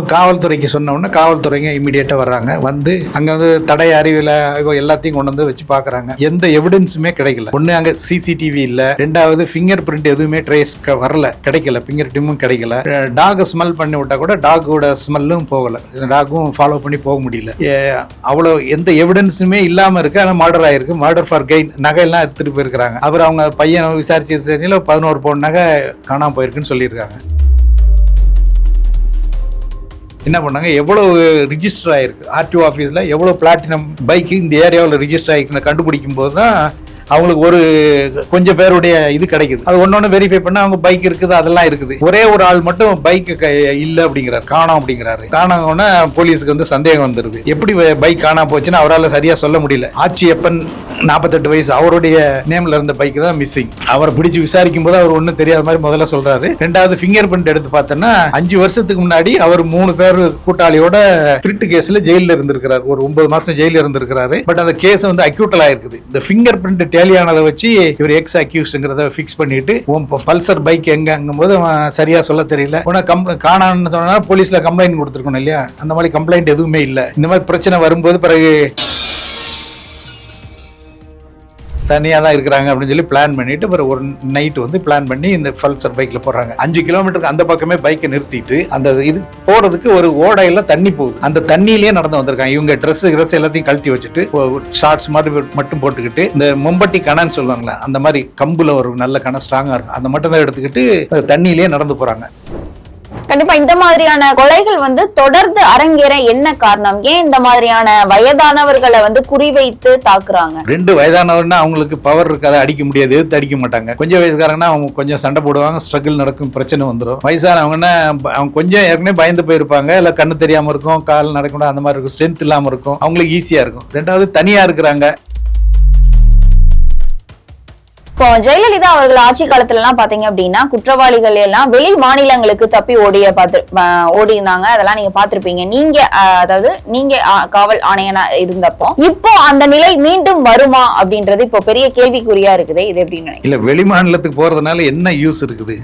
இப்போ காவல்துறைக்கு சொன்ன காவல்துறைங்க இமீடியட்டாக வர்றாங்க. வந்து அங்கே வந்து தடை அறிவில் எல்லாத்தையும் கொண்டு வந்து வச்சு பார்க்குறாங்க. எந்த எவிடன்ஸுமே கிடைக்கல. ஒன்று அங்கே சிசிடிவி இல்லை. ரெண்டாவது ஃபிங்கர் பிரிண்ட் எதுவுமே ட்ரேஸ் வரல. கிடைக்கல. ஃபிங்கர் டிம்மும் கிடைக்கல. டாகை ஸ்மெல் பண்ணி விட்டா கூட டாகோட ஸ்மெல்லும் போகல. டாகும் ஃபாலோ பண்ணி போக முடியல. ஏ, அவ்வளோ எந்த எவிடன்ஸுமே இல்லாமல் இருக்கு. ஆனால் மர்டர் ஆயிருக்கு. மர்டர் ஃபார் கெயின் நகையெல்லாம் எடுத்துட்டு போயிருக்கிறாங்க. அப்புறம் அவங்க பையனை விசாரிச்சு தெரிஞ்சல பதினோரு பவுன் நகை காணாம போயிருக்குன்னு சொல்லியிருக்காங்க. என்ன பண்ணாங்க? எவ்வளவு ரிஜிஸ்டர் ஆயிருக்கு? ஆர்டிஓ ஆஃபீஸில் எவ்வளோ பிளாட்டினம் பைக்கு இந்த ஏரியாவில் ரிஜிஸ்டர் ஆகிருக்குன்னு கண்டுபிடிக்கும் போது தான் அவங்களுக்கு ஒரு கொஞ்சம் பேருடைய இது கிடைக்குது. அது ஒன்று ஒன்று வெரிஃபை பண்ண அவங்க பைக் இருக்குது அதெல்லாம் இருக்குது. ஒரே ஒரு ஆள் மட்டும் பைக்கு இல்லை அப்படிங்கிறார் காணோம் அப்படிங்கிறாரு. காணோம்னா போலீஸுக்கு வந்து சந்தேகம் வந்துருது. எப்படி பைக் காணாம போச்சுன்னு அவரால் சரியா சொல்ல முடியல. ஆச்சியப்பன் நாற்பத்தெட்டு வயசு அவருடைய நேம்ல இருந்த பைக் தான் மிஸ்ஸிங் அவரை பிடிச்சு விசாரிக்கும் போது அவர் ஒன்றும் தெரியாத மாதிரி முதல்ல சொல்றாரு. ரெண்டாவது ஃபிங்கர் பிரிண்ட் எடுத்து பார்த்தோன்னா அஞ்சு வருஷத்துக்கு முன்னாடி அவர் மூணு பேர் கூட்டாளியோட திருட்டு கேஸ்ல ஜெயில இருந்திருக்கிறார். ஒரு ஒன்பது மாசம் ஜெயில இருந்திருக்கிறாரு. பட் அந்த கேஸ் வந்து அக்யூட்டல் ஆயிருக்குது. இந்த ஃபிங்கர் பிரிண்ட் கேலியானதை வச்சு இவர் எக்ஸ் அக்யூஸ்டுங்கிறத ஃபிக்ஸ் பண்ணிட்டு உன் பல்சர் பைக் எங்கங்கும் போது அவன் சரியா சொல்ல தெரியல. உன கம் காணான்னு சொன்னா போலீஸ்ல கம்ப்ளைண்ட் கொடுத்துருக்கணும் இல்லையா? அந்த மாதிரி கம்ப்ளைண்ட் எதுவுமே இல்லை. இந்த மாதிரி பிரச்சனை வரும்போது பிறகு தனியாக தான் இருக்கிறாங்க அப்படின்னு சொல்லி பிளான் பண்ணிட்டு அப்புறம் ஒரு நைட்டு வந்து பிளான் பண்ணி இந்த பல்சர் பைக்கில் போடுறாங்க அஞ்சு கிலோமீட்டருக்கு அந்த பக்கமே பைக்கை நிறுத்திட்டு அந்த இது போகிறதுக்கு ஒரு ஓடையில் தண்ணி போகுது. அந்த தண்ணியிலேயே நடந்து வந்திருக்காங்க. இவங்க ட்ரெஸ் கிரெஸ் எல்லாத்தையும் கழட்டி வச்சுட்டு ஷார்ட்ஸ் மாதிரி மட்டும் போட்டுக்கிட்டு இந்த மும்பட்டி கணன்னு சொல்லுவாங்களே அந்த மாதிரி கம்பில் ஒரு நல்ல கணம் ஸ்ட்ராங்காக இருக்கும். அந்த மட்டும் தான் எடுத்துக்கிட்டு தண்ணியிலேயே நடந்து போகிறாங்க கண்டிப்பா இந்த மாதிரியான கொலைகள் வந்து தொடர்ந்து அரங்கேற என்ன காரணம்? ஏன் இந்த மாதிரியான வயதானவர்களை வந்து குறிவைத்து தாக்குறாங்க? ரெண்டு வயதானவர்னா அவங்களுக்கு பவர் இருக்காது அடிக்க முடியாது எதிர்த்து அடிக்க மாட்டாங்க. கொஞ்சம் வயசுக்காரங்கன்னா அவங்க கொஞ்சம் சண்டை போடுவாங்க ஸ்ட்ரகிள் நடக்கும் பிரச்சனை வந்துடும் வயசானவங்கன்னா அவங்க கொஞ்சம் ஏற்கனவே பயந்து போயிருப்பாங்க இல்லை கண்ணு தெரியாம இருக்கும் கால் நடக்கணும் அந்த மாதிரி இருக்கும் ஸ்ட்ரென்த் இல்லாம இருக்கும் அவங்களுக்கு ஈஸியா இருக்கும். ரெண்டாவது தனியா இருக்கிறாங்க. இப்போ ஜெயலலிதா அவர்கள் ஆட்சி காலத்துல எல்லாம் பாத்தீங்க அப்படின்னா குற்றவாளிகள் எல்லாம் வெளி மாநிலங்களுக்கு தப்பி ஓடிய பார்த்து ஓடி இருந்தாங்க அதெல்லாம் நீங்க பாத்திருப்பீங்க. நீங்க அதாவது நீங்க காவல் ஆணையனா இருந்தப்போ இப்போ அந்த நிலை மீண்டும் வருமா அப்படின்றது இப்போ பெரிய கேள்விக்குறியா இருக்குது. இது எப்படி இல்ல வெளி மாநிலத்துக்கு போறதுனால என்ன யூஸ் இருக்குது?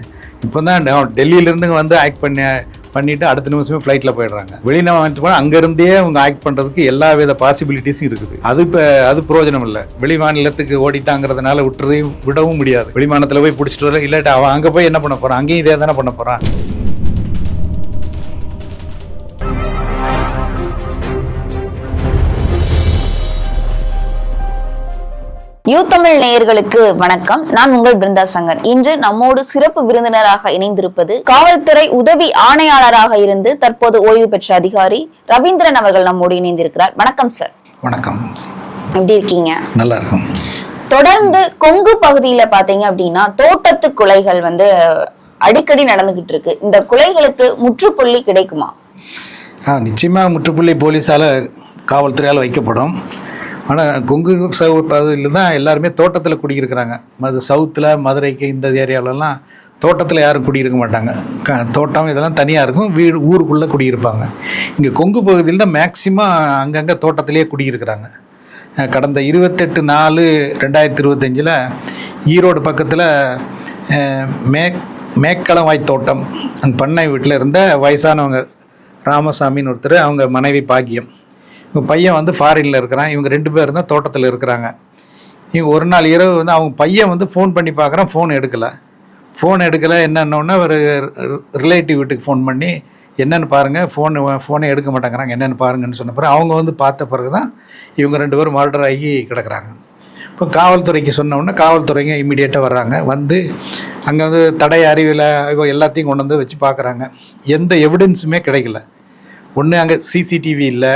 இப்போதான் டெல்லியில இருந்து வந்து ஆக்ட் பண்ண பண்ணிட்டு அடுத்த நிமிஷமே ஃப்ளைட்டில் போயிடுறாங்க. வெளிநாட்டு போனால் அங்கேருந்தே அவங்க ஆக்ட் பண்ணுறதுக்கு எல்லா வித பாசிபிலிட்டிஸும் இருக்குது. அது இப்போ அது பிரயோஜனம் இல்லை. வெளி மாநிலத்துக்கு ஓடிட்டாங்கிறதுனால விட்டுறதையும் விடவும் முடியாது. வெளிமாநிலத்தில் போய் பிடிச்சிட்டு வர இல்லாட்டி அவன் அங்கே போய் என்ன பண்ண போகிறான் அங்கேயும் இதே தானே பண்ண போகிறான் யூ தமிழ் நேயர்களுக்கு வணக்கம். நான் உங்கள் பிருந்தா சங்கர். இன்று நம்மோடு சிறப்பு விருந்தினராக இணைந்திருப்பது காவல்துறை உதவி ஆணையாளராக இருந்து தற்போது ஓய்வு பெற்ற அதிகாரி ரவீந்திரன் அவர்கள் நம்மோடு இணைந்திருக்கிறார். வணக்கம் சார் வணக்கம். எப்படி இருக்கீங்க? நல்லா இருக்கும் தொடர்ந்து கொங்கு பகுதியில பாத்தீங்க அப்படின்னா தோட்டத்து கொலைகள் வந்து அடிக்கடி நடந்துகிட்டு இருக்கு. இந்த கொலைகளுக்கு முற்றுப்புள்ளி கிடைக்குமா? ஆ நிச்சயமாக முற்றுப்புள்ளி போலீஸால் காவல்துறையால் வைக்கப்படும். ஆனால் கொங்கு சவு பகுதியில் தான் எல்லாருமே தோட்டத்தில் குடியிருக்கிறாங்க. அது சவுத்தில் மதுரைக்கு இந்த ஏரியாவிலலாம் தோட்டத்தில் யாரும் குடியிருக்க மாட்டாங்க. க தோட்டம் இதெல்லாம் தனியாக இருக்கும். வீடு ஊருக்குள்ளே குடியிருப்பாங்க. இங்கே கொங்கு பகுதியில் தான் மேக்சிமம் அங்கங்கே தோட்டத்திலேயே குடியிருக்கிறாங்க. கடந்த இருபத்தெட்டு நாலு ரெண்டாயிரத்தி இருபத்தஞ்சில் ஈரோடு பக்கத்தில் மே மேக்களவாய் தோட்டம். அந்த பண்ணை வீட்டில் இருந்த வயசானவங்க ராமசாமின்னு ஒருத்தர் அவங்க மனைவி பாக்கியம். பையன் வந்து ஃபாரினில் இருக்கிறான். இவங்க ரெண்டு பேரும் தான் தோட்டத்தில் இருக்கிறாங்க. இவங்க ஒரு நாள் இரவு வந்து அவங்க பையன் வந்து ஃபோன் பண்ணி பார்க்குறான் ஃபோன் எடுக்கலை. ஃபோன் எடுக்கலை என்னன்னொன்னே ஒரு ரிலேட்டிவ் வீட்டுக்கு ஃபோன் பண்ணி என்னென்னு பாருங்கள் ஃபோன் ஃபோனே எடுக்க மாட்டேங்கிறாங்க என்னென்னு பாருங்கன்னு சொன்ன பிறகு அவங்க வந்து பார்த்த பிறகு தான் இவங்க ரெண்டு பேரும் மர்டர் ஆகி கிடக்குறாங்க. இப்போ காவல்துறைக்கு சொன்னோடனே காவல்துறைங்க இம்மிடியேட்டாக வர்றாங்க. வந்து அங்கே வந்து தடை அறிவில் எல்லாத்தையும் கொண்டு வந்து வச்சு பார்க்குறாங்க. எந்த எவிடன்ஸுமே கிடைக்கல. ஒன்று அங்கே சிசிடிவி இல்லை.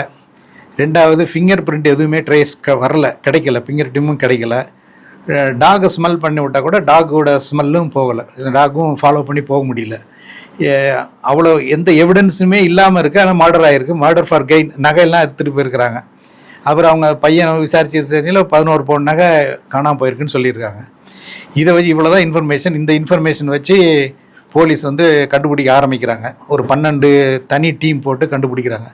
ரெண்டாவது ஃபிங்கர் பிரிண்ட் எதுவுமே ட்ரேஸ் வரல கிடைக்கல ஃபிங்கர் டிம்மும் கிடைக்கல. டாகை ஸ்மெல் பண்ணி விட்டால் கூட டாகோட ஸ்மெல்லும் போகலை. டாகும் ஃபாலோ பண்ணி போக முடியல. ஏ, அவ்வளோ எந்த எவிடன்ஸுமே இல்லாமல் இருக்குது ஆனால் மர்டர் ஆகிருக்கு மர்டர் ஃபார் கெயின் நகையெல்லாம் எடுத்துகிட்டு போயிருக்கிறாங்க. அப்புறம் அவங்க பையனை விசாரிச்சு தெரிஞ்சல பதினோரு பவுன் நகை காணாமல் போயிருக்குன்னு சொல்லியிருக்காங்க. இதை வச்சு இவ்வளோ தான் இன்ஃபர்மேஷன் இந்த இன்ஃபர்மேஷன் வச்சு போலீஸ் வந்து கண்டுபிடிக்க ஆரம்பிக்கிறாங்க. ஒரு பன்னெண்டு தனி டீம் போட்டு கண்டுபிடிக்கிறாங்க.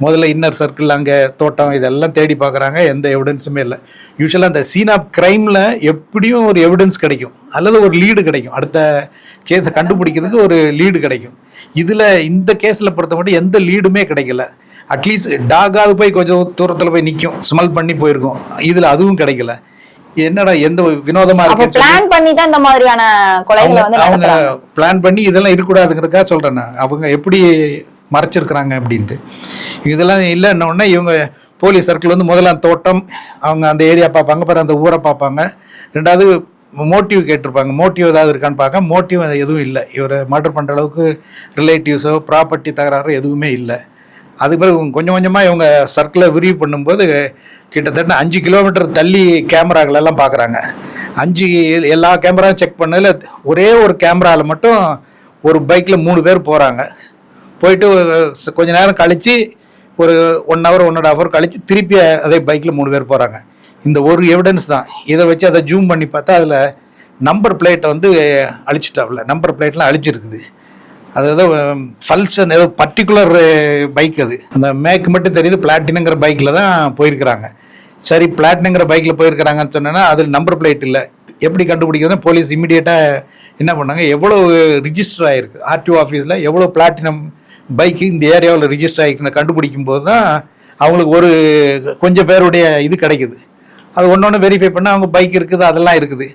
முதல்ல இன்னர் சர்க்கிள் அங்கே தோட்டம் இதெல்லாம் தேடி பார்க்குறாங்க. எந்த எவிடன்ஸுமே இல்லை. யூஸ்வலாக அந்த சீன் ஆஃப் க்ரைமில் எப்படியும் ஒரு எவிடன்ஸ் கிடைக்கும். அல்லது ஒரு லீடு கிடைக்கும். அடுத்த கேஸை கண்டுபிடிக்கிறதுக்கு ஒரு லீடு கிடைக்கும். இதில் இந்த கேஸில் பொறுத்த மட்டும் எந்த லீடுமே கிடைக்கல. அட்லீஸ்ட் டாகாவது போய் கொஞ்சம் தூரத்தில் போய் நிற்கும் ஸ்மெல் பண்ணி போயிருக்கும். இதில் அதுவும் கிடைக்கல. என்னடா எந்த வினோதமாக அப்ப இருக்கு பிளான் பண்ணி தான் இந்த மாதிரியான கொலைகளை வந்து அவங்க பிளான் பண்ணி இதெல்லாம் இருக்கக்கூடாதுங்கிறதுக்காக சொல்கிறேன் நான். அவங்க எப்படி மறைச்சிருக்கிறாங்க அப்படின்ட்டு. இதெல்லாம் இல்லைன்ன இவங்க போலீஸ் சர்க்கிள் வந்து முதல்ல அந்த தோட்டம் அவங்க அந்த ஏரியா பார்ப்பாங்க பிறகு அந்த ஊரை பார்ப்பாங்க. ரெண்டாவது மோட்டிவ் கேட்டிருப்பாங்க. மோட்டிவ் ஏதாவது இருக்கான்னு பார்க்க மோட்டிவ் எதுவும் இல்லை. இவரை மர்டர் பண்ணுற அளவுக்கு ரிலேட்டிவ்ஸோ ப்ராப்பர்ட்டி தகராறோ எதுவுமே இல்லை. அது பிறகு கொஞ்சம் கொஞ்சமாக இவங்க சர்க்கிளை விரிவு பண்ணும்போது கிட்டத்தட்ட அஞ்சு கிலோமீட்டர் தள்ளி கேமராக்கள் எல்லாம் பார்க்குறாங்க. அஞ்சு எல்லா கேமராவும் செக் பண்ணதில் ஒரே ஒரு கேமராவில் மட்டும் ஒரு பைக்கில் மூணு பேர் போகிறாங்க போயிட்டு கொஞ்ச நேரம் கழித்து ஒரு one hour one and hour கழித்து திருப்பி அதே பைக்கில் மூணு பேர் போகிறாங்க இந்த ஒரு எவிடன்ஸ் தான். இதை வச்சு அதை ஜூம் பண்ணி பார்த்தா அதில் நம்பர் பிளேட்டை வந்து அழிச்சிட்டாப்ல நம்பர் பிளேட்லாம் அழிச்சிருக்குது அது ஏதோ ஃபல்சன் ஏதோ பர்டிகுலர் பைக் அது. அந்த மேக் மட்டும் தெரியுது பிளாட்டினுங்கிற பைக்கில் தான் போயிருக்கிறாங்க. சரி பிளாட்டினுங்கிற பைக்கில் போயிருக்கிறாங்கன்னு சொன்னேன்னா அதில் நம்பர் பிளேட் இல்லை. எப்படி கண்டுபிடிக்கிறதுனா போலீஸ் இமிடியேட்டாக என்ன பண்ணாங்க? எவ்வளோ ரிஜிஸ்டர் ஆகிருக்கு ஆர்டிஓ ஆஃபீஸில் எவ்வளோ பிளாட்டினம் பைக்கு இந்த ஏரியாவில் ரிஜிஸ்டர் ஆகிக்கணும் கண்டுபிடிக்கும் போது தான் அவங்களுக்கு ஒரு கொஞ்சம் பேருடைய இது கிடைக்குது. அது ஒன்று ஒன்று வெரிஃபை பண்ணால் அவங்க பைக் இருக்குது அதெல்லாம் இருக்குது.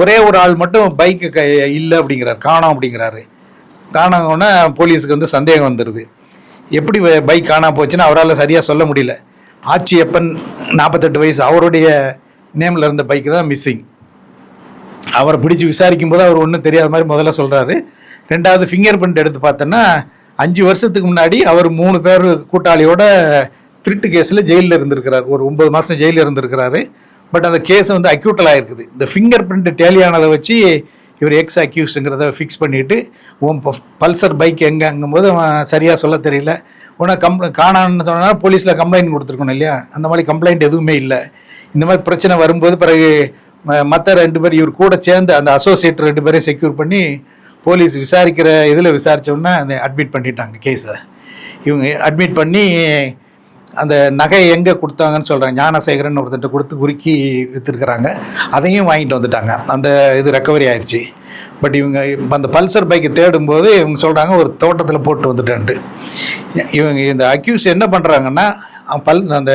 ஒரே ஒரு ஆள் மட்டும் பைக்கு க இல்லை அப்படிங்கிறார் காணோம் அப்படிங்கிறாரு. காணாங்கன்னா போலீஸுக்கு வந்து சந்தேகம் வந்துடுது எப்படி பைக் காணாம போச்சுன்னு அவரால் சரியாக சொல்ல முடியல. ஆச்சியப்பன் நாற்பத்தெட்டு வயசு அவருடைய நேமில் இருந்த பைக்கு தான் மிஸ்ஸிங் அவரை பிடிச்சி விசாரிக்கும் போது அவர் ஒன்றும் தெரியாத மாதிரி முதல்ல சொல்கிறாரு ரெண்டாவது ஃபிங்கர் பிரிண்ட் எடுத்து பார்த்தோன்னா அஞ்சு வருஷத்துக்கு முன்னாடி அவர் மூணு பேர் கூட்டாளியோட திருட்டு கேஸில் ஜெயிலில் இருந்திருக்கிறார். ஒரு ஒன்பது மாதம் ஜெயிலில் இருந்திருக்கிறாரு. பட் அந்த கேஸ் வந்து அக்யூட்டல் ஆயிருக்குது. இந்த ஃபிங்கர் பிரிண்ட் டேலியானதை வச்சு இவர் எக்ஸ் அக்யூஸ்டுங்கிறத ஃபிக்ஸ் பண்ணிவிட்டு உன் பல்சர் பைக் எங்கேங்கும் போது அவன் சரியாக சொல்ல தெரியல. உடனே கம் காணான்னு சொன்னா போலீஸில் கம்ப்ளைண்ட் கொடுத்துருக்கணும் இல்லையா? அந்த மாதிரி கம்ப்ளைண்ட் எதுவுமே இல்லை. இந்த மாதிரி பிரச்சனை வரும்போது பிறகு மற்ற ரெண்டு பேர் இவர் கூட சேர்ந்து அந்த அசோசியேட் ரெண்டு பேரையும் செக்யூர் பண்ணி போலீஸ் விசாரிக்கிற இதில் விசாரிச்சோன்னா அந்த அட்மிட் பண்ணிட்டாங்க கேஸை இவங்க அட்மிட் பண்ணி அந்த நகை எங்கே கொடுத்தாங்கன்னு சொல்கிறாங்க ஞானசேகரன் ஒருத்தர்கிட்ட கொடுத்து உருக்கி விற்றுருக்குறாங்க அதையும் வாங்கிட்டு வந்துட்டாங்க. அந்த இது ரெக்கவரி ஆயிடுச்சு பட் இவங்க இப்போ அந்த பல்சர் பைக்கை தேடும்போது இவங்க சொல்கிறாங்க ஒரு தோட்டத்தில் போட்டு வந்துட்டேன்ட்டு. இவங்க இந்த அக்யூஸ் என்ன பண்ணுறாங்கன்னா பல் அந்த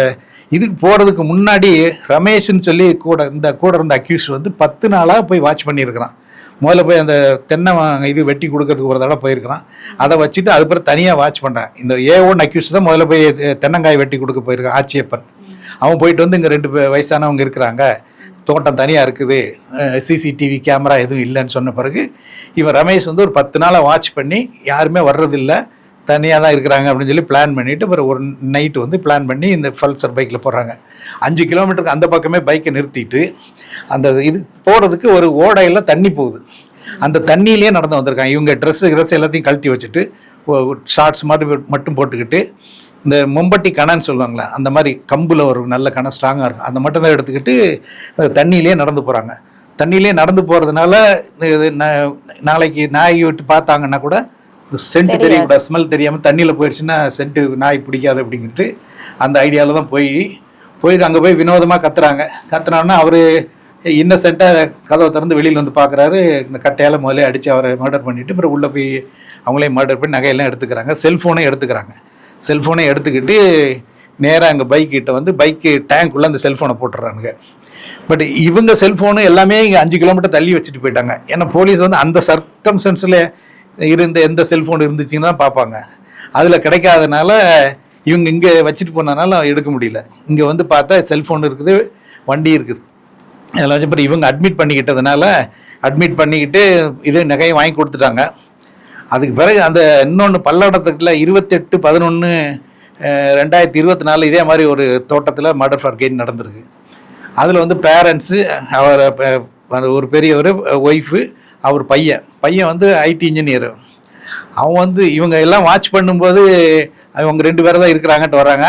இதுக்கு போகிறதுக்கு முன்னாடி ரமேஷ்னு சொல்லி கூட இந்த கூட இருந்த அக்யூஸ் வந்து பத்து நாளாக போய் வாட்ச் பண்ணியிருக்கிறான். முதல்ல போய் அந்த தென்னை இது வெட்டி கொடுக்கறதுக்கு ஒரு தடவை போயிருக்கிறான். அதை வச்சுட்டு அது பிறகு தனியாக வாட்ச் பண்ணேன் இந்த ஏ ஒன் அக்யூஸ் தான் முதல்ல போய் தென்னங்காய் வெட்டி கொடுக்க போயிருக்கான் ஆச்சியப்பன் அவன் போயிட்டு வந்து இங்கே ரெண்டு வயசானவங்க இருக்கிறாங்க. தோட்டம் தனியாக இருக்குது. சிசிடிவி கேமரா எதுவும் இல்லைன்னு சொன்ன பிறகு இவன் ரமேஷ் வந்து ஒரு பத்து நாளாக வாட்ச் பண்ணி யாருமே வர்றதில்ல. தனியாக தான் இருக்கிறாங்க அப்படின்னு சொல்லி பிளான் பண்ணிவிட்டு அப்புறம் ஒரு நைட்டு வந்து பிளான் பண்ணி இந்த பல்சர் பைக்கில் போகிறாங்க அஞ்சு கிலோமீட்டருக்கு அந்த பக்கமே பைக்கை நிறுத்திட்டு அந்த இது போகிறதுக்கு ஒரு ஓடையில் தண்ணி போகுது. அந்த தண்ணியிலே நடந்து வந்திருக்காங்க. இவங்க ட்ரெஸ்ஸு ட்ரெஸ் எல்லாத்தையும் கழட்டி வச்சுட்டு ஷார்ட்ஸ் மாதிரி மட்டும் போட்டுக்கிட்டு இந்த மும்பட்டி கணன்னு சொல்லுவாங்களே அந்த மாதிரி கம்பில் ஒரு நல்ல கணை ஸ்ட்ராங்காக இருக்கும். அந்த மட்டும் தான் எடுத்துக்கிட்டு தண்ணியிலே நடந்து போகிறாங்க தண்ணியிலே நடந்து போகிறதுனால இது நாளைக்கு நாய் விட்டு பார்த்தாங்கன்னா கூட சென்ட். தெரியக்கூடாது ஸ்மெல் தெரியாமல் தண்ணியில் போயிடுச்சுன்னா சென்ட்டு நாய் பிடிக்காது அப்படிங்கிட்டு அந்த ஐடியாவில் தான் போய் போயிட்டு அங்கே போய் வினோதமாக கத்துறாங்க. கத்துனான்னா அவர் இன்னசென்ட்டாக கதவை திறந்து வெளியில் வந்து பார்க்குறாரு இந்த கட்டையால் முதல்ல அடித்து அவரை மர்டர் பண்ணிவிட்டு அப்புறம் உள்ளே போய் அவங்களையும் மர்டர் பண்ணி நகையெல்லாம் எடுத்துக்கிறாங்க. செல்ஃபோனையும் எடுத்துக்கிறாங்க. செல்ஃபோனை எடுத்துக்கிட்டு நேராக அங்கே பைக் கிட்ட வந்து பைக்கு டேங்க்குள்ளே அந்த செல்ஃபோனை போட்டுறானுங்க பட் இவங்க செல்ஃபோனு எல்லாமே இங்கே அஞ்சு கிலோமீட்டர் தள்ளி வச்சுட்டு போயிட்டாங்க. ஏன்னா போலீஸ் வந்து அந்த சர்க்கம்சன்ஸில் இருந்த எந்த செல்ஃபோன் இருந்துச்சுன்னு தான் பார்ப்பாங்க. அதில் கிடைக்காதனால இவங்க இங்கே வச்சுட்டு போனதுனால எடுக்க முடியல. இங்கே வந்து பார்த்தா செல்ஃபோன் இருக்குது வண்டி இருக்குது. அதெல்லாம் வச்சு அப்புறம் இவங்க அட்மிட் பண்ணிக்கிட்டதுனால அட்மிட் பண்ணிக்கிட்டு இதே நகையை வாங்கி கொடுத்துட்டாங்க. அதுக்கு பிறகு அந்த இன்னொன்று பல்லடத்துக்குள்ள இருபத்தெட்டு பதினொன்று ரெண்டாயிரத்தி இருபத்தி நாலு இதே மாதிரி ஒரு தோட்டத்தில் மர்டர் ஃபார் கெயின் நடந்திருக்கு. அதில் வந்து பேரண்ட்ஸு அவர் அந்த ஒரு பெரியவர் ஒய்ஃபு அவர் பையன். பையன் வந்து ஐடி இன்ஜினியர் அவன் வந்து இவங்க எல்லாம் வாட்ச் பண்ணும்போது அவங்க ரெண்டு பேரும் தான் இருக்கிறாங்கன்ட்டு வராங்க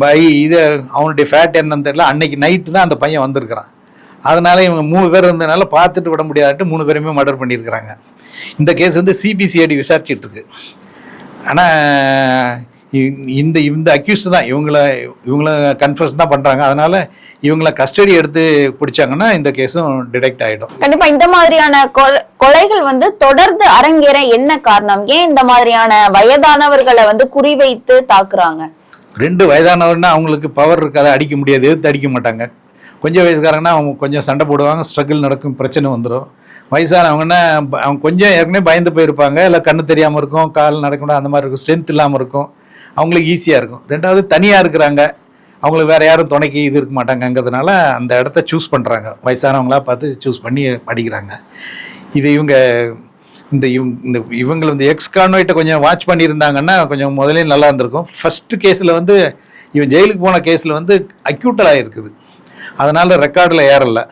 பை இது அவனுடைய ஃபேட் என்னன்னு தெரியல. அன்னைக்கு நைட்டு தான் அந்த பையன் வந்திருக்கிறான். அதனால இவங்க மூணு பேர் இருந்ததுனால பார்த்துட்டு விட முடியாதுட்டு மூணு பேருமே மர்டர் பண்ணியிருக்கிறாங்க. இந்த கேஸ் வந்து சிபிசிஐடி விசாரிச்சுட்டு இருக்கு. ஆனால் இந்த இந்த அக்யூஸ் தான். இவங்கள இவங்கள கன்ஃபர்ஸ் தான் பண்ணுறாங்க அதனால இவங்கள கஸ்டடி எடுத்து பிடிச்சாங்கன்னா இந்த கேஸும் டிடெக்ட் ஆகிடும் கண்டிப்பா இந்த மாதிரியான கொலைகள் வந்து தொடர்ந்து அரங்கேற என்ன காரணம்? ஏன் இந்த மாதிரியான வயதானவர்களை வந்து குறிவைத்து தாக்குறாங்க? ரெண்டு வயதானவர்னா அவங்களுக்கு பவர் இருக்காது அடிக்க முடியாது. எதிர்த்து அடிக்க மாட்டாங்க. கொஞ்சம் வயசுக்காரங்கன்னா அவங்க கொஞ்சம் சண்டை போடுவாங்க. ஸ்ட்ரகிள் நடக்கும். பிரச்சனை வந்துடும் வயசானவங்கன்னா அவங்க கொஞ்சம் ஏற்கனவே பயந்து போயிருப்பாங்க. இல்லை கண்ணு தெரியாமல் இருக்கும். கால் நடக்க முடியாது அந்த மாதிரி இருக்கும். ஸ்ட்ரென்த் இல்லாமல் இருக்கும். அவங்களுக்கு ஈஸியாக இருக்கும். ரெண்டாவது தனியாக இருக்கிறாங்க. அவங்களுக்கு வேறு யாரும் துணைக்கு இது இருக்க மாட்டாங்கங்கிறதுனால அந்த இடத்த சூஸ் பண்ணுறாங்க வயசானவங்களா பார்த்து சூஸ் பண்ணி படிக்கிறாங்க. இது இவங்க இந்த இவங்க இந்த இவங்களை இந்த எக்ஸ் கான்வைட்டை கொஞ்சம் வாட்ச் பண்ணியிருந்தாங்கன்னா கொஞ்சம் முதலே நல்லா இருந்திருக்கும். ஃபஸ்ட்டு கேஸில் வந்து இவன் ஜெயிலுக்கு போன கேஸில் வந்து அக்யூட்டலாக இருக்குது அதனால் ரெக்கார்டில் ஏறலை.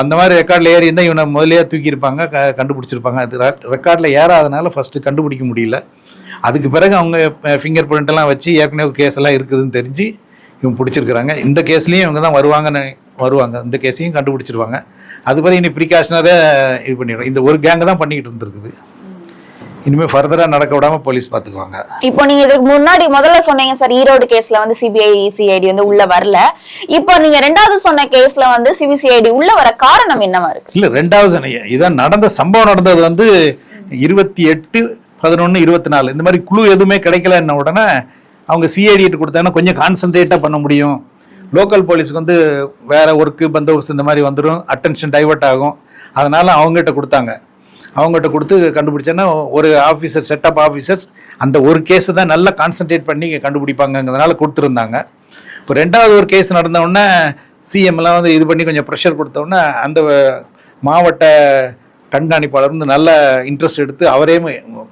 அந்த மாதிரி ரெக்கார்டில் ஏறி இருந்தால் இவனை முதலே தூக்கியிருப்பாங்க க கண்டுபிடிச்சிருப்பாங்க. அது ரெக்கார்டில் ஏறாதனால ஃபஸ்ட்டு கண்டுபிடிக்க முடியல. அதுக்கு பிறகு அவங்க ஃபிங்கர் பிரிண்ட்லாம் வச்சு ஏற்கனவே கேஸ் எல்லாம் இருக்குதுன்னு தெரிஞ்சு இவங்க பிடிச்சிருக்கிறாங்க. இந்த கேஸ்லேயும் இவங்க தான் வருவாங்கன்னு வருவாங்க. இந்த கேஸையும் கண்டுபிடிச்சிருவாங்க. அது பிறகு இனி ப்ரிகாஷனராக இது பண்ணிடும் இந்த ஒரு கேங்கு தான் பண்ணிக்கிட்டு இருந்திருக்குது. இனிமேல் ஃபர்தராக நடக்க விடாம போலீஸ் பார்த்துக்குவாங்க இப்போ நீங்க இதுக்கு முன்னாடி முதல்ல சொன்னீங்க சார் ஈரோடு கேஸ்ல வந்து சிபிஐ சிஐடி வந்து உள்ள வரல. இப்போ நீங்க ரெண்டாவது சொன்ன கேஸ்ல வந்து சிபிசிஐடி உள்ள வர காரணம் என்னவா இருக்கு? இல்லை ரெண்டாவது. இதான் நடந்த சம்பவம் நடந்தது வந்து இருபத்தி எட்டு பதினொன்று இருபத்தி நாலு. இந்த மாதிரி குழு எதுவுமே கிடைக்கலன்ன உடனே அவங்க சிஐடிட்டு கொடுத்தாங்கன்னா கொஞ்சம் கான்சன்ட்ரேட்டாக பண்ண முடியும். லோக்கல் போலீஸ்க்கு வந்து வேற ஒர்க்கு பந்தோபஸ்து இந்த மாதிரி வந்துடும் அட்டென்ஷன் டைவர்ட் ஆகும். அதனால அவங்ககிட்ட கொடுத்தாங்க. அவங்ககிட்ட கொடுத்து கண்டுபிடிச்சேன்னா ஒரு ஆஃபீஸர் செட்டப் ஆஃபீஸர்ஸ் அந்த ஒரு கேஸை தான் நல்லா கான்சென்ட்ரேட் பண்ணி கண்டுபிடிப்பாங்கங்கிறதுனால கொடுத்துருந்தாங்க. இப்போ ரெண்டாவது ஒரு கேஸ் நடந்தவுடனே சிஎம்லாம் வந்து இது பண்ணி கொஞ்சம் ப்ரெஷர் கொடுத்தோன்னே அந்த மாவட்ட கண்காணிப்பாளர் வந்து நல்ல இன்ட்ரெஸ்ட் எடுத்து அவரே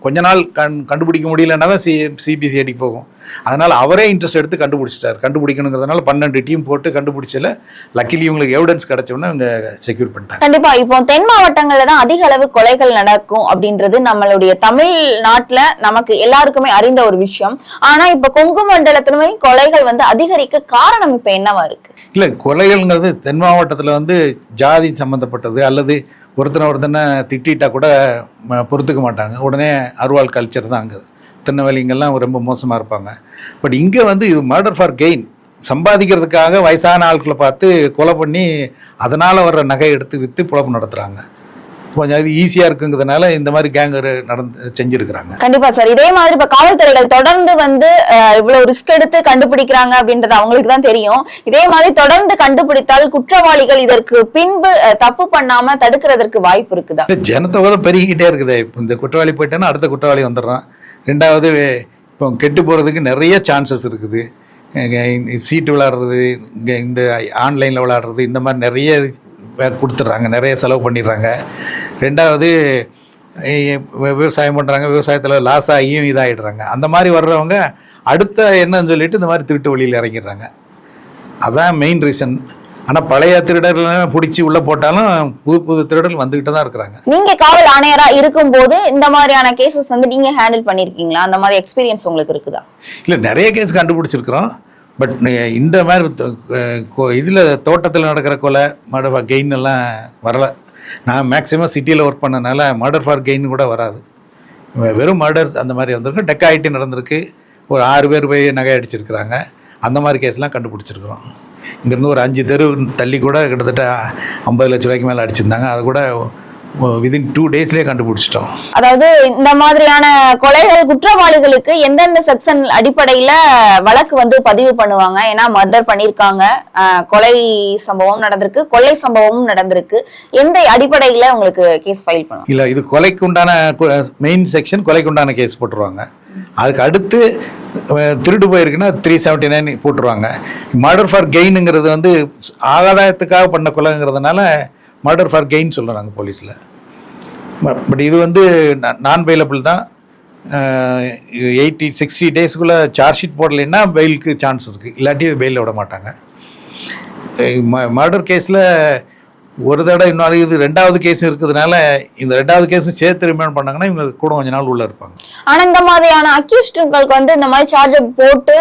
கொஞ்ச நாள் கண் கண்டுபிடிக்க முடியலன்னா தான் சி சிபிசிஐடி போகும். அதனால அவரே இன்ட்ரெஸ்ட் எடுத்து கண்டுபிடிச்சிட்டார். கண்டுபிடிக்கணுங்கிறதுனால பன்னெண்டு டீம் போட்டு கண்டுபிடிச்சல லக்கிலி இவங்களுக்கு எவிடன்ஸ் கிடைச்ச உடனே அவங்க செக்யூர் பண்ணிட்டாங்க. கண்டிப்பா. இப்போ தென் மாவட்டங்கள்ல தான் அதிக அளவு கொலைகள் நடக்கும் அப்படின்றது நம்மளுடைய தமிழ்நாட்டுல நமக்கு எல்லாருக்குமே அறிந்த ஒரு விஷயம். ஆனா இப்ப கொங்கு மண்டலத்திலுமே கொலைகள் வந்து அதிகரிக்க காரணம் இப்ப என்னவா இருக்கு? இல்லை கொலைகள்ங்கிறது தென் மாவட்டத்தில் வந்து ஜாதி சம்மந்தப்பட்டது அல்லது ஒருத்தனை ஒருத்தனை திட்டிட்டா கூட பொறுத்துக்க மாட்டாங்க. உடனே அருவாள் கல்ச்சர் தான் அங்கே. திருநெல்வேலிங்கெல்லாம் ரொம்ப மோசமாக இருப்பாங்க. பட் இங்கே வந்து இது மர்டர் ஃபார் கெயின் சம்பாதிக்கிறதுக்காக வயசான ஆட்களை பார்த்து கொலை பண்ணி அதனால் வர்ற நகை எடுத்து விற்று புழப்பு நடத்துகிறாங்க கொஞ்சம் இது ஈஸியாக இருக்குங்கிறதுனால இந்த மாதிரி கேங்கர் நடந்து செஞ்சுருக்கிறாங்க. கண்டிப்பா சார் இதே மாதிரி இப்ப காவல்துறைகள் தொடர்ந்து வந்து அஹ், இவ்வளவு ரிஸ்க் எடுத்து கண்டுபிடிக்கிறாங்க அப்படின்றது அவங்களுக்கு தான் தெரியும். இதே மாதிரி தொடர்ந்து கண்டுபிடித்தால் குற்றவாளிகள் இதற்கு பின்பு தப்பு பண்ணாம தடுக்கிறதற்கு வாய்ப்பு இருக்குதா? இல்ல, ஜனத்தொகை பெருகிக்கிட்டே இருக்குது. இப்போ இந்த குற்றவாளி போயிட்டான்னா அடுத்த குற்றவாளி வந்துடுறான். ரெண்டாவது இப்போ கெட்டு போகிறதுக்கு நிறைய சான்சஸ் இருக்குது. சீட்டு விளாடுறது இந்த ஆன்லைனில் விளாடுறது இந்த மாதிரி நிறைய கொடுத்துட்றாங்க. நிறைய செலவு பண்ணிடுறாங்க. ரெண்டாவது விவசாயம் பண்ணுறாங்க விவசாயத்தில் லாஸ் ஆகியும் இதாகிடுறாங்க அந்த மாதிரி வர்றவங்க அடுத்த என்னன்னு சொல்லிட்டு இந்த மாதிரி திருட்டு வழியில் இறங்கிடுறாங்க. அதான் மெயின் ரீசன் ஆனால் பழைய திருடர்கள் பிடிச்சி உள்ளே போட்டாலும் புது புது திருடர்கள் வந்துக்கிட்டு தான் இருக்கிறாங்க. நீங்க காவல் ஆணையரா இருக்கும்போது இந்த மாதிரியான கேசஸ் வந்து நீங்க ஹேண்டில் பண்ணிருக்கீங்களா? அந்த மாதிரி எக்ஸ்பீரியன்ஸ் உங்களுக்கு இருக்குதா? இல்லை நிறைய கேஸ் கண்டுபிடிச்சிருக்கிறோம். பட் இந்த மாதிரி இதில் தோட்டத்தில் நடக்கிற கொலை மர்டர் ஃபார் கெயின் எல்லாம் வரலை. நான் மேக்ஸிமம் சிட்டியில் ஒர்க் பண்ணனால மர்டர் ஃபார் கெயின் கூட வராது. வெறும் மர்டர்ஸ் அந்த மாதிரி வந்திருக்கு. டெக்காயிட்டி நடந்திருக்கு. ஒரு ஆறு பேர் போய் நகை அடிச்சிருக்கிறாங்க. அந்த மாதிரி கேஸ்லாம் கண்டுபிடிச்சிருக்கிறோம். இங்கேருந்து ஒரு அஞ்சு தெரு தள்ளி கூட கிட்டத்தட்ட ஐம்பது லட்ச ரூபாய்க்கு மேலே அடிச்சிருந்தாங்க. அது கூட விதின் டூ டேஸ்லேயே கண்டுபிடிச்சிட்டோம். அதாவது இந்த மாதிரியான கொலைகள் குற்றவாளிகளுக்கு எந்தெந்த செக்ஷன் அடிப்படையில வழக்கு வந்து பதிவு பண்ணுவாங்க? ஏன்னா மர்டர் பண்ணிருக்காங்க ஆஹ், கொலை சம்பவம் நடந்திருக்கு. கொள்ளை சம்பவமும் நடந்திருக்கு. எந்த அடிப்படையில உங்களுக்கு கேஸ் ஃபைல் பண்ணுவாங்க இல்லை இது கொலைக்கு உண்டான மெயின் செக்ஷன் கொலைக்கு உண்டான கேஸ் போட்டுருவாங்க. அதுக்கு அடுத்து திருடு போயிருக்குன்னா த்ரீ செவன்ட்டி நைன் போட்டுருவாங்க. மர்டர் ஃபார் கெயினுங்கிறது வந்து ஆதாயத்துக்காக பண்ண கொலைங்கிறதுனால மர்டர் ஃபார் கெயின் சொல்கிறாங்க போலீஸில். பட் இது வந்து நான் பெயிலபிள் தான். எயிட்டி சிக்ஸ்டி டேஸ்க்குள்ளே சார்ஜ் ஷீட் போடலைன்னா பெயிலுக்கு சான்ஸ் இருக்குது இல்லாட்டி பெயிலில் விட மாட்டாங்க. மர்டர் கேஸில் ஒரு தடவை இன்னொரு இது ரெண்டாவது கேஸ் இருக்கிறதுனால இந்த ரெண்டாவது கேஸும் சேர்த்து ரிமைண்ட் பண்ணாங்கன்னா இவங்க கூட கொஞ்ச நாள் உள்ளே இருப்பாங்க. ஆனா இந்த மாதிரியான அக்யூஸ்டுங்களுக்கு வந்து இந்த மாதிரி சார்ஜ் போட்டு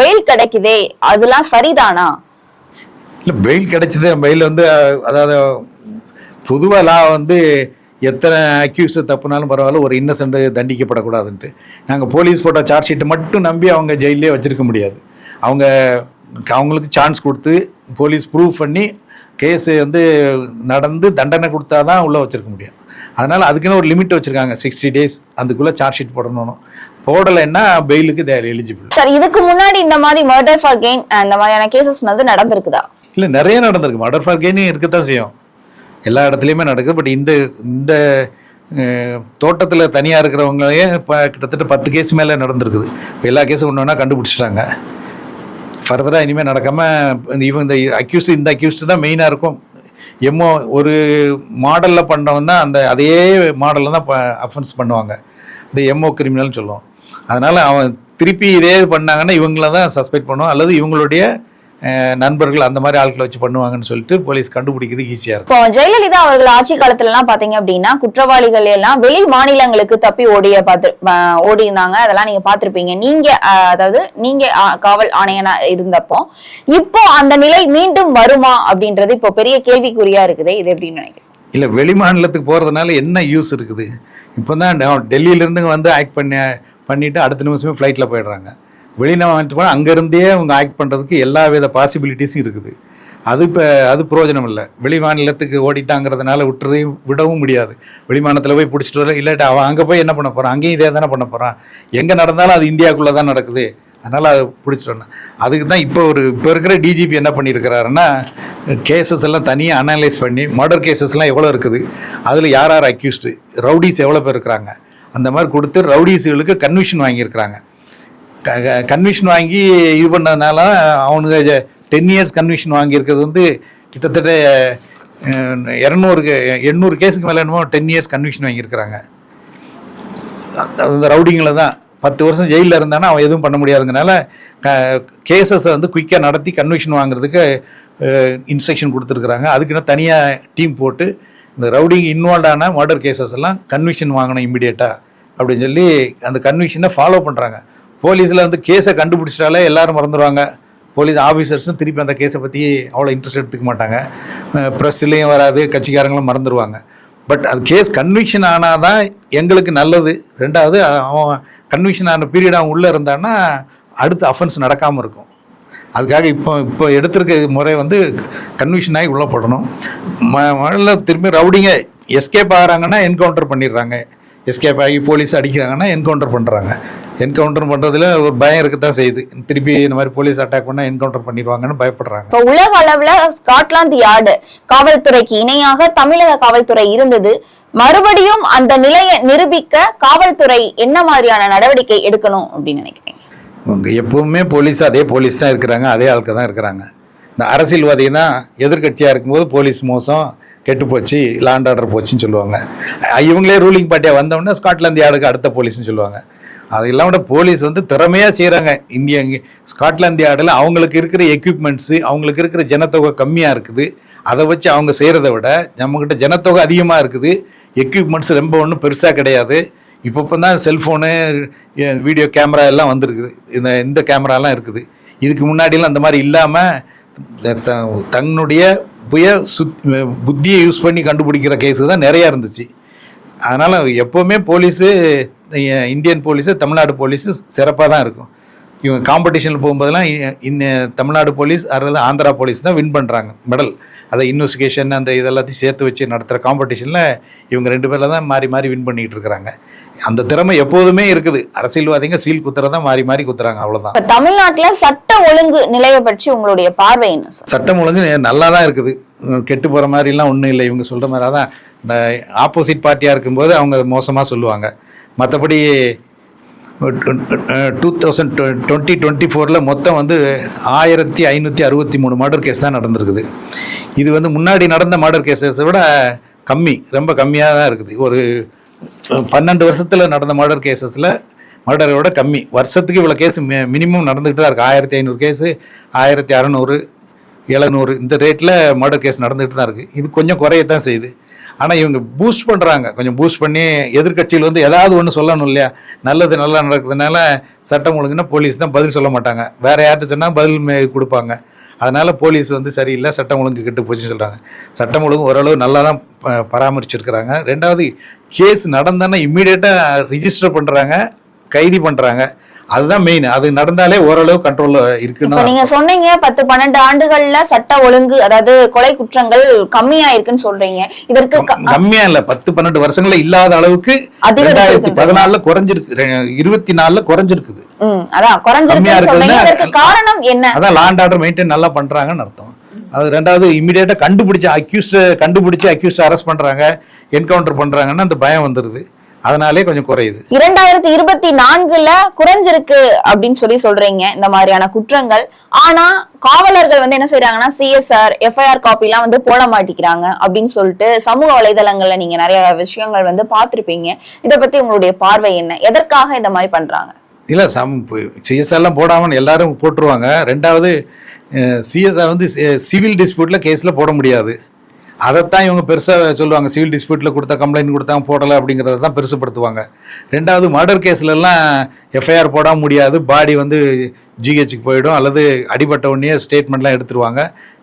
பெயில் கிடைக்குதே அதெல்லாம் சரிதானா? இல்லை பெயில் கிடைச்சது பெயில் வந்து அதாவது பொதுவாக லா வந்து எத்தனை அக்யூஸ் தப்புனாலும் பரவாயில்ல ஒரு இன்னசென்ட் தண்டிக்கப்படக்கூடாதுன்ட்டு. நாங்கள் போலீஸ் போட்ட சார்ஜ் ஷீட்டை மட்டும் நம்பி அவங்க ஜெயிலே வச்சிருக்க முடியாது. அவங்க அவங்களுக்கு சான்ஸ் கொடுத்து போலீஸ் ப்ரூவ் பண்ணி கேஸ் வந்து நடந்து தண்டனை கொடுத்தா தான் உள்ளே வச்சிருக்க முடியும் அதனால் அதுக்குன்னு ஒரு லிமிட் வச்சுருக்காங்க சிக்ஸ்டி டேஸ் அதுக்குள்ளே சார்ஜ் ஷீட் போடணும் போடலைன்னா பெயிலுக்கு தேர் எலிஜிபிள் சார் இதுக்கு முன்னாடி இந்த மாதிரி மர்டர் ஃபார் கெயின் இந்த மாதிரியான கேசஸ் வந்து நடந்திருக்குதா? இல்லை நிறைய நடந்திருக்கு. மர்டர் ஃபார் கெயினும் இருக்கத்தான் செய்யும். எல்லா இடத்துலையுமே நடக்குது. பட் இந்த இந்த தோட்டத்தில் தனியாக இருக்கிறவங்களையே இப்போ கிட்டத்தட்ட பத்து கேஸ் மேலே நடந்திருக்குது. இப்போ எல்லா கேஸும் ஒன்று ஒன்றா கண்டுபிடிச்சிட்டாங்க. ஃபர்தராக இனிமேல் நடக்காமல் இவங்க இந்த அக்யூஸ்டு இந்த அக்யூஸ்டு தான் மெயினாக இருக்கும். எம்மோ ஒரு மாடலில் பண்ணவன் தான் அந்த அதே மாடலில் தான் அஃபென்ஸ் பண்ணுவாங்க. இந்த எம்ஓ கிரிமினல்னு சொல்லுவோம். அதனால் அவன் திருப்பி இதே பண்ணாங்கன்னா இவங்கள தான் சஸ்பெக்ட் பண்ணுவோம் அல்லது இவங்களுடைய நண்பர்கள் அந்த மாதிரி ஆட்களை வச்சு பண்ணுவாங்கன்னு சொல்லிட்டு போலீஸ் கண்டுபிடிக்கிறதுக்கு ஈஸியாக இருக்கும் இப்போ ஜெயலலிதா அவர்கள் ஆட்சி காலத்துல எல்லாம் பாத்தீங்க அப்படின்னா குற்றவாளிகள் எல்லாம் வெளி மாநிலங்களுக்கு தப்பி ஓடிய பார்த்து அஹ் ஓடி இருந்தாங்க அதெல்லாம் நீங்க பார்த்திருப்பீங்க நீங்க அதாவது நீங்க காவல் ஆணையனா இருந்தப்போ இப்போ அந்த நிலை மீண்டும் வருமா அப்படின்றது இப்போ பெரிய கேள்விக்குறியா இருக்குது. இது எப்படின்னு நினைக்கிறேன் இல்லை வெளி மாநிலத்துக்கு போகிறதுனால என்ன யூஸ் இருக்குது? இப்போ தான் டெல்லியிலேருந்து வந்து ஆக்ட் பண்ணி பண்ணிவிட்டு அடுத்த நிமிஷமே ஃப்ளைட்டில் போயிடுறாங்க. வெளிநாட்டு போனால் அங்கேருந்தே அவங்க ஆக்ட் பண்ணுறதுக்கு எல்லா வித பாசிபிலிட்டிஸும் இருக்குது. அது இப்போ அது பிரயோஜனம் இல்லை. வெளி மாநிலத்துக்கு ஓடிட்டாங்கிறதுனால விட்டுறதையும் விடவும் முடியாது. வெளிமாநிலத்தில் போய் பிடிச்சிட்டு வர இல்லாட்டி அவன் அங்கே போய் என்ன பண்ண போகிறான் அங்கேயும் இதே தானே பண்ண போகிறான் எங்கே நடந்தாலும் அது இந்தியாவுக்குள்ளே தான் நடக்குது. அதனால் அதை பிடிச்சிட்டு அதுக்கு தான் இப்போ ஒரு இப்போ இருக்கிற டிஜிபி என்ன பண்ணியிருக்கிறாருன்னா கேசஸ் எல்லாம் தனியாக அனலைஸ் பண்ணி மர்டர் கேசஸ்லாம் எவ்வளோ இருக்குது? அதில் யார் யார் அக்யூஸ்டு ரவுடிஸ் எவ்வளோ பேர் இருக்கிறாங்க? அந்த மாதிரி கொடுத்து ரவுடிஸுகளுக்கு கன்விஷன் வாங்கியிருக்கிறாங்க. கன்விஷன் வாங்கி இது பண்ணதுனால அவனுங்க டென் இயர்ஸ் கன்விஷன் வாங்கியிருக்கிறது வந்து கிட்டத்தட்ட இரநூறு எண்ணூறு கேஸுக்கு மேலே என்னமோ டென் இயர்ஸ் கன்விஷன் வாங்கியிருக்கிறாங்க. அந்த ரவுடிங்கில் தான். பத்து வருஷம் ஜெயிலில் இருந்தானா அவன் எதுவும் பண்ண முடியாதுங்கனால க கேசஸை வந்து குயிக்காக நடத்தி கன்விக்ஷன் வாங்குறதுக்கு இன்ஸ்ட்ரக்ஷன் கொடுத்துருக்குறாங்க. அதுக்குன்னு தனியாக டீம் போட்டு இந்த ரவுடிங் இன்வால்வ்டான மர்டர் கேசஸ் எல்லாம் கன்விஷன் வாங்கணும் இம்மிடியேட்டாக அப்படின்னு சொல்லி அந்த கன்விஷனை ஃபாலோ பண்ணுறாங்க போலீஸில் வந்து கேஸை கண்டுபிடிச்சிட்டாலே எல்லாரும் மறந்துடுவாங்க போலீஸ் ஆஃபீஸர்ஸும் திருப்பி அந்த கேஸை பற்றி அவ்வளோ இன்ட்ரெஸ்ட் எடுத்துக்க மாட்டாங்க. ப்ரெஸ்லேயும் வராது கட்சிக்காரங்களும் மறந்துடுவாங்க பட் அது கேஸ் கன்விக்ஷன் ஆனால் தான் எங்களுக்கு நல்லது. ரெண்டாவது அவன் கன்விக்ஷன் ஆன பீரியட் அவன் உள்ளே இருந்தான்னா அடுத்த அஃபென்ஸ் நடக்காமல் இருக்கும். அதுக்காக இப்போ இப்போ எடுத்திருக்க முறை வந்து கன்விக்ஷன் ஆகி உள்ளே போடணும். ம முதல்ல திரும்பி ரவுடிங்க எஸ்கேப் ஆகிறாங்கன்னா என்கவுண்டர் பண்ணிடுறாங்க. எஸ்கேப் ஆகி போலீஸ் அடிக்கிறாங்கன்னா என்கவுண்டர் பண்ணுறாங்க என்கவுண்டர் பண்ணுறதுல ஒரு பயம் இருக்க தான் செய்யுது. திருப்பி இந்த மாதிரி போலீஸ் அட்டாக் பண்ணால் என்கவுண்டர் பண்ணிடுவாங்கன்னு பயப்படுறாங்க. இப்போ உலக அளவுல ஸ்காட்லாந்து யார்டு காவல்துறைக்கு இணையாக தமிழக காவல்துறை இருந்தது. மறுபடியும் அந்த நிலையை நிரூபிக்க காவல்துறை என்ன மாதிரியான நடவடிக்கை எடுக்கணும் அப்படின்னு நினைக்கிறீங்க? உங்க எப்பவுமே போலீஸ் அதே போலீஸ் தான் இருக்கிறாங்க அதே ஆட்கள் தான் இருக்கிறாங்க. இந்த அரசியல்வாதி தான் எதிர்கட்சியாக இருக்கும்போது போலீஸ் மோசம் கெட்டு போச்சு லாண்ட் ஆர்டர் போச்சுன்னு சொல்லுவாங்க. இவங்களே ரூலிங் பார்ட்டியாக வந்தோடனே ஸ்காட்லாந்து யார்டுக்கு அடுத்த போலீஸ்னு சொல்லுவாங்க. அது இல்லாம போலீஸ் வந்து திறமையாக செய்கிறாங்க இந்திய ஸ்காட்லாந்து யார்டில் அவங்களுக்கு இருக்கிற எக்யூப்மெண்ட்ஸு அவங்களுக்கு இருக்கிற ஜனத்தொகை கம்மியாக இருக்குது. அதை வச்சு அவங்க செய்கிறத விட நம்மக்கிட்ட ஜனத்தொகை அதிகமாக இருக்குது. எக்யூப்மெண்ட்ஸ் ரொம்ப ஒன்றும் பெருசாக கிடையாது. இப்போ தான் செல்ஃபோனு வீடியோ கேமரா எல்லாம் வந்திருக்குது. இந்த இந்த கேமராலாம் இருக்குது. இதுக்கு முன்னாடிலாம் அந்த மாதிரி இல்லாமல் தன்னுடைய புய சுத் புத்தியை யூஸ் பண்ணி கண்டுபிடிக்கிற கேஸு தான் நிறையா இருந்துச்சு. அதனால் எப்போவுமே police Indian police Tamil Nadu police சிறப்பாக தான் இருக்கும். இவங்க காம்படிஷனில் போகும்போதெல்லாம் இந்த தமிழ்நாடு போலீஸ் அல்லது ஆந்திரா போலீஸ் தான் வின் பண்ணுறாங்க மெடல் அதை இன்வெஸ்டிகேஷன் அந்த இதெல்லாத்தையும் சேர்த்து வச்சு நடத்துகிற காம்படிஷனில் இவங்க ரெண்டு பேரில் தான் மாறி மாறி வின் பண்ணிக்கிட்டு இருக்கிறாங்க. அந்த திறமை எப்போதுமே இருக்குது. அரசியல்வாதிங்க சீல் குத்துறதான் மாறி மாறி குத்துறாங்க அவ்வளோதான் தமிழ்நாட்டுல சட்ட ஒழுங்கு நிலையை பற்றி உங்களுடைய பார்வை சட்டம் ஒழுங்கு நல்லா தான் இருக்குது. கெட்டு போகிற மாதிரிலாம் ஒன்றும் இல்லை. இவங்க சொல்கிற மாதிரி அதான் இந்த ஆப்போசிட் பார்ட்டியாக இருக்கும்போது அவங்க மோசமாக சொல்லுவாங்க. மற்றபடி டூ தௌசண்ட் டுவெண்ட்டி டுவெண்ட்டி ஃபோரில் மொத்தம் வந்து ஆயிரத்தி ஐநூற்றி அறுபத்தி மூணு மர்டர் கேஸ் தான் நடந்திருக்குது. இது வந்து முன்னாடி நடந்த மர்டர் கேஸஸை விட கம்மி ரொம்ப கம்மியாக தான் இருக்குது. ஒரு பன்னெண்டு வருஷத்தில் நடந்த மர்டர் கேசஸில் மர்டரை விட கம்மி. வருஷத்துக்கு இவ்வளோ கேஸ் மினிமம் நடந்துக்கிட்டு தான் இருக்குது ஆயிரத்தி ஐநூறு கேஸு ஆயிரத்தி அறநூறு எழுநூறு இந்த ரேட்டில் மர்டர் கேஸ் நடந்துகிட்டு தான் இருக்குது இது கொஞ்சம் குறைய தான் செய்யுது. ஆனால் இவங்க பூஸ்ட் பண்ணுறாங்க கொஞ்சம் பூஸ்ட் பண்ணி எதிர்க்கட்சியில் வந்து ஏதாவது ஒன்று சொல்லணும் இல்லையா? நல்லது நல்லா நடக்கிறதுனால சட்டம் ஒழுங்குன்னா போலீஸ் தான் பதில் சொல்ல மாட்டாங்க. வேறு யார்கிட்ட சொன்னால் பதில் கொடுப்பாங்க. அதனால் போலீஸ் வந்து சரியில்லை சட்டம் ஒழுங்கு கெட்டு போச்சுன்னு சொல்கிறாங்க சட்டம் ஒழுங்கு ஓரளவு நல்லா தான் ப- பராமரிச்சிருக்கிறாங்க. ரெண்டாவது கேஸ் நடந்தோன்னா இம்மீடியட்டாக ரிஜிஸ்டர் பண்ணுறாங்க கைது பண்ணுறாங்க அதுதான் மெயின் அது நடந்தாலே ஓரளவு கண்ட்ரோலில் இருக்குன்னு நீங்க சொன்னீங்க பத்து பன்னெண்டு ஆண்டுகள்ல சட்ட ஒழுங்கு அதாவது கொலை குற்றங்கள் கம்மியா இருக்குன்னு சொல்றீங்க. இதற்கு கம்மியா இல்ல. பத்து பன்னெண்டு வருஷங்கள்ல இல்லாத அளவுக்கு. ரெண்டாயிரத்தி பதினாலுல குறைஞ்சிருக்கு. இருபத்தி நாலுல குறைஞ்சிருக்குது. அதான் இதற்கு காரணம் என்ன? அதான் லாண்ட் ஆர்டர் மெயின்டைன் நல்லா பண்றாங்கன்னு அர்த்தம். அது ரெண்டாவது இமிடியேட்டா கண்டுபிடிச்சு அக்யூஸ்ட் கண்டுபிடிச்சு அக்யூஸ்ட் அரெஸ்ட் பண்றாங்க என்கவுண்டர் பண்றாங்கன்னா அந்த பயம் வந்துருது. அதனாலே கொஞ்சம் குறையுது. இரண்டாயிரத்தி இருபத்தி நான்குல குறைஞ்சிருக்கு அப்படின்னு சொல்லி சொல்றீங்க இந்த மாதிரியான குற்றங்கள். ஆனா காவலர்கள் வந்து என்ன செய்யறாங்கன்னா சிஎஸ்ஆர் எஃப்ஐஆர் காப்பி எல்லாம் வந்து போட மாட்டேங்கிறாங்க அப்படின்னு சொல்லிட்டு சமூக வலைதளங்கள்ல நீங்க நிறைய விஷயங்கள் வந்து பார்த்திருப்பீங்க. இத பத்தி உங்களுடைய பார்வை என்ன? எதற்காக இந்த மாதிரி பண்றாங்க? இல்லை சம் சிஎஸ்ஆர்லாம் போடாமல் எல்லாரும் போட்டுருவாங்க. ரெண்டாவது சிஎஸ்ஆர் வந்து சிவில் டிஸ்பியூட்டில் கேஸில் போட முடியாது. அதைத்தான் இவங்க பெருசாக சொல்லுவாங்க. சிவில் டிஸ்பியூட்டில் கொடுத்தா கம்ப்ளைண்ட் கொடுத்தாங்க போடலை அப்படிங்கிறத தான் பெருசுப்படுத்துவாங்க. ரெண்டாவது மர்டர் கேஸ்லலாம் எஃப்ஐஆர் போட முடியாது. பாடி வந்து ஜிஹெச்சுக்கு போயிடும் அல்லது அடிபட்ட உடனே ஸ்டேட்மெண்ட்லாம் எடுத்துருவாங்க.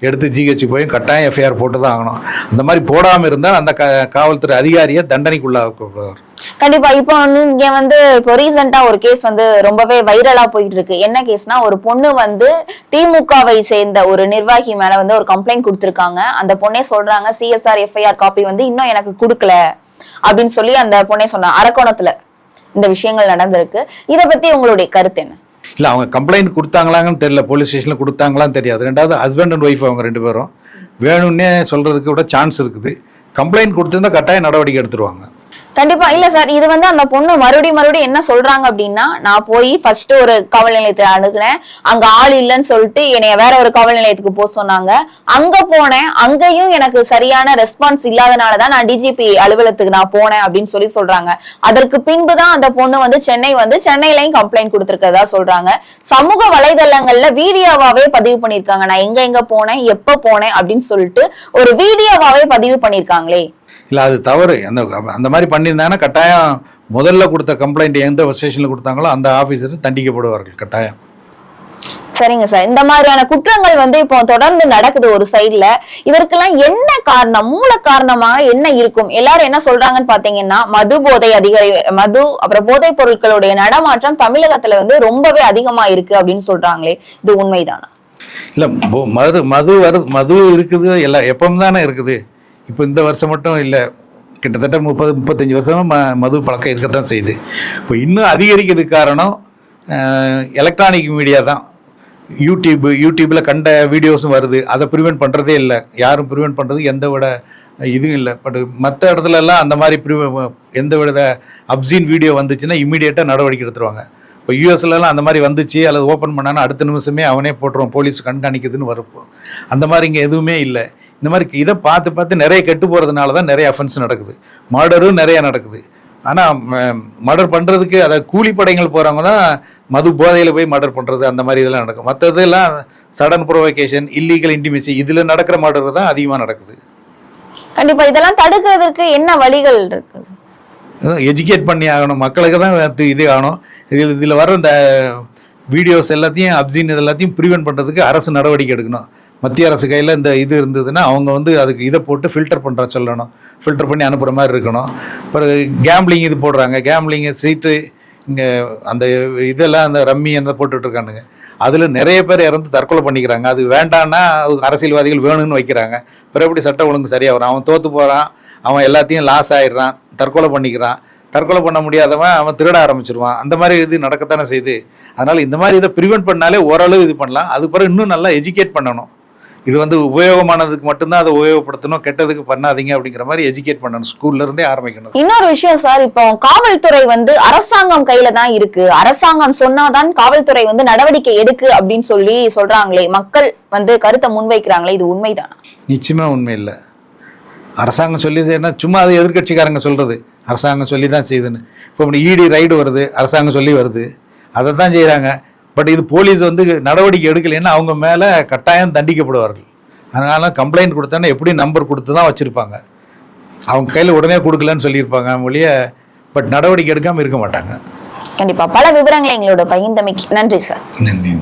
எடுத்து ஜிஹெச்சுக்கு போய் கட்டாயம் எஃப்ஐஆர் போட்டு தான் ஆகணும். அந்த மாதிரி போடாமல் இருந்தால் அந்த க காவல்துறை அதிகாரியை தண்டனைக்குள்ளாக்கப்படுவார். கண்டிப்பா. இப்போ வந்து இங்க வந்து இப்போ ரீசெண்டா ஒரு கேஸ் வந்து ரொம்பவே வைரலா போயிட்டு இருக்கு என்ன கேஸ்னா ஒரு பொண்ணு வந்து திமுகவை சேர்ந்த ஒரு நிர்வாகி மேல வந்து ஒரு கம்ப்ளைண்ட் கொடுத்துருக்காங்க. அந்த பொண்ணே சொல்றாங்க சிஎஸ்ஆர் எஃப்ஐஆர் காப்பி வந்து இன்னும் எனக்கு கொடுக்கல. அப்படின்னு சொல்லி அந்த பொண்ணே சொன்னா அரக்கோணத்துல இந்த விஷயங்கள் நடந்திருக்கு. இத பத்தி உங்களுடைய கருத்து என்ன? இல்லை அவங்க கம்ப்ளைண்ட் கொடுத்தாங்களாங்கன்னு தெரியல. போலீஸ் ஸ்டேஷனில் கொடுத்தாங்களான்னு தெரியாது. ரெண்டாவது ஹஸ்பண்ட் அண்ட் ஒய்ஃப் அவங்க ரெண்டு பேரும். வேணும்னே சொல்கிறதுக்கு கூட சான்ஸ் இருக்குது. கம்ப்ளைண்ட் கொடுத்துருந்தா கட்டாய நடவடிக்கை எடுத்துருவாங்க. கண்டிப்பா. இல்ல சார் இது வந்து அந்த பொண்ணு மறுபடியும் மறுபடியும் என்ன சொல்றாங்க அப்படின்னா நான் போய் ஃபர்ஸ்ட் ஒரு காவல் நிலையத்தை அணுகுனேன். அங்க ஆள் இல்லைன்னு சொல்லிட்டு என்னைய வேற ஒரு காவல் நிலையத்துக்கு போக சொன்னாங்க. அங்க போனேன். அங்கேயும் எனக்கு சரியான ரெஸ்பான்ஸ் இல்லாதனாலதான் நான் டிஜிபி அலுவலகத்துக்கு நான் போனேன் அப்படின்னு சொல்லி சொல்றாங்க. அதற்கு பின்புதான் அந்த பொண்ணு வந்து சென்னை வந்து சென்னையிலையும் கம்ப்ளைண்ட் கொடுத்திருக்கிறதா சொல்றாங்க. சமூக வலைதளங்கள்ல வீடியோவாவே பதிவு பண்ணிருக்காங்க நான் எங்க எங்க போனேன் எப்ப போனேன் அப்படின்னு சொல்லிட்டு ஒரு வீடியோவாவே பதிவு பண்ணிருக்காங்களே இல்லை அது தவறு. அந்த அந்த மாதிரி பண்ணியிருந்தாங்கன்னா கட்டாயம் முதல்ல கொடுத்த கம்ப்ளைண்ட் எந்த ஸ்டேஷனில் கொடுத்தாங்களோ அந்த ஆஃபீஸர் தண்டிக்கப்படுவார்கள் கட்டாயம். சரிங்க சார் இந்த மாதிரியான குற்றங்கள் வந்து இப்போ தொடர்ந்து நடக்குது ஒரு சைடுல இதற்கெல்லாம் என்ன காரணம்? மூல காரணமாக என்ன இருக்கும்? எல்லாரும் என்ன சொல்றாங்கன்னு பாத்தீங்கன்னா மது போதை அதிகரி மது அப்புறம் போதைப் பொருட்களுடைய நடமாட்டம் தமிழகத்துல வந்து ரொம்பவே அதிகமா இருக்கு அப்படின்னு சொல்றாங்களே. இது உண்மைதானா? இல்லை மது மது வரு மது இருக்குது எல்லாம் எப்பவும் தானே இருக்குது. இப்போ இந்த வருஷம் மட்டும் இல்லை கிட்டத்தட்ட முப்பது முப்பத்தஞ்சு வருஷமும் ம மது பழக்கம் இருக்கத்தான் செய்யுது. இப்போ இன்னும் அதிகரிக்கிறதுக்கு காரணம் எலக்ட்ரானிக் மீடியா தான். யூடியூப் யூடியூப்பில் கண்ட வீடியோஸும் வருது. அதை ப்ரிவெண்ட் பண்ணுறதே இல்லை. யாரும் ப்ரிவெண்ட் பண்ணுறது எந்த விட இதுவும் இல்லை. பட் மற்ற இடத்துலலாம் அந்த மாதிரி ப்ரிவ எந்த வித அப்சீன் வீடியோ வந்துச்சுன்னா இம்மீடியட்டாக நடவடிக்கை எடுத்துருவாங்க. இப்போ யூஎஸ்லலாம் அந்த மாதிரி வந்துச்சு அல்லது ஓப்பன் பண்ணானா அடுத்த நிமிஷமே அவனே போட்டுருவான் போலீஸ் கண்காணிக்குதுன்னு வரப்போ அந்த மாதிரி இங்கே எதுவுமே இல்லை. இந்த மாதிரி இதை பார்த்து பார்த்து நிறைய கெட்டு போகிறதுனால தான் நிறைய அஃபென்ஸ் நடக்குது. மர்டரும் நிறைய நடக்குது. ஆனால் மர்டர் பண்ணுறதுக்கு அதை கூலிப்படைகள் போகிறவங்க தான் மது போதையில் போய் மர்டர் பண்ணுறது அந்த மாதிரி இதெல்லாம் நடக்கும். மற்றதெல்லாம் சடன் ப்ரொவோகேஷன் இல்லீகல் இன்டிமேசி இதில் நடக்கிற மர்டர் தான் அதிகமாக நடக்குது. கண்டிப்பா இதெல்லாம் தடுக்கிறதுக்கு என்ன வழிகள் இருக்கு? எஜுகேட் பண்ணி ஆகணும். மக்களுக்கு தான் இது ஆகணும். இதில் இதில் வர இந்த வீடியோஸ் எல்லாத்தையும் அப்சின் இது எல்லாத்தையும் ப்ரிவென்ட் பண்ணுறதுக்கு அரசு நடவடிக்கை எடுக்கணும். மத்திய அரசு கையில் இந்த இது இருந்ததுன்னா அவங்க வந்து அதுக்கு இதை போட்டு ஃபில்டர் பண்ணுற சொல்லணும். ஃபில்டர் பண்ணி அனுப்புகிற மாதிரி இருக்கணும். அப்புறம் கேம்லிங் இது போடுறாங்க. கேம்லிங்கு சீட்டு இங்கே அந்த இதெல்லாம் அந்த ரம்மி அந்த போட்டுட்ருக்கானுங்க. அதில் நிறைய பேர் இறந்து தற்கொலை பண்ணிக்கிறாங்க. அது வேண்டான்னா அது அரசியல்வாதிகள் வேணும்னு வைக்கிறாங்க. பிறப்படி சட்டம் ஒழுங்கு சரியாக வரும் அவன் தோற்று போகிறான் அவன் எல்லாத்தையும் லாஸ் ஆயிடுறான். தற்கொலை பண்ணிக்கிறான். தற்கொலை பண்ண முடியாதவன் அவன் திருட ஆரம்பிச்சிருவான். அந்த மாதிரி இது நடக்கத்தானே செய்யுது. அதனால் இந்த மாதிரி இதை ப்ரிவென்ட் பண்ணாலே ஓரளவு இது பண்ணலாம். அது பிறகு இன்னும் நல்லா எஜுகேட் பண்ணணும். இது வந்து உபயோகமானதுக்கு மட்டும்தான் அதை உபயோகப்படுத்தணும். கெட்டதுக்கு பண்ணாதீங்க அப்படிங்கிற மாதிரி எஜுகேட் பண்ணணும். ஸ்கூல்ல இருந்தே ஆரம்பிக்கணும். இன்னொரு விஷயம் சார் இப்போ காவல்துறை வந்து அரசாங்கம் கையில தான் இருக்கு. அரசாங்கம் சொன்னாதான் காவல்துறை வந்து நடவடிக்கை எடுக்கு அப்படின்னு சொல்லி சொல்றாங்களே. மக்கள் வந்து கருத்தை முன்வைக்கிறாங்களே. இது உண்மைதானா? நிச்சயமா உண்மை இல்லை. அரசாங்கம் சொல்லிது என்ன? சும்மா அது எதிர்க்கட்சிக்காரங்க சொல்றது. அரசாங்கம் சொல்லி தான் செய்யுதுன்னு. இப்போ இடி ரைடு வருது அரசாங்கம் சொல்லி வருது. அதை தான் செய்கிறாங்க பட் இது போலீஸ் வந்து நடவடிக்கை எடுக்கலைன்னா அவங்க மேலே கட்டாயம் தண்டிக்கப்படுவார்கள். அதனால கம்ப்ளைண்ட் கொடுத்தானே எப்படி நம்பர் கொடுத்து தான் வச்சுருப்பாங்க. அவங்க கையில் உடனே கொடுக்கலன்னு சொல்லியிருப்பாங்க மொழிய பட் நடவடிக்கை எடுக்காமல் இருக்க மாட்டாங்க. கண்டிப்பா. பல விவரங்களை எங்களோட பகிர்ந்தமைக்கு நன்றி சார். நன்றி.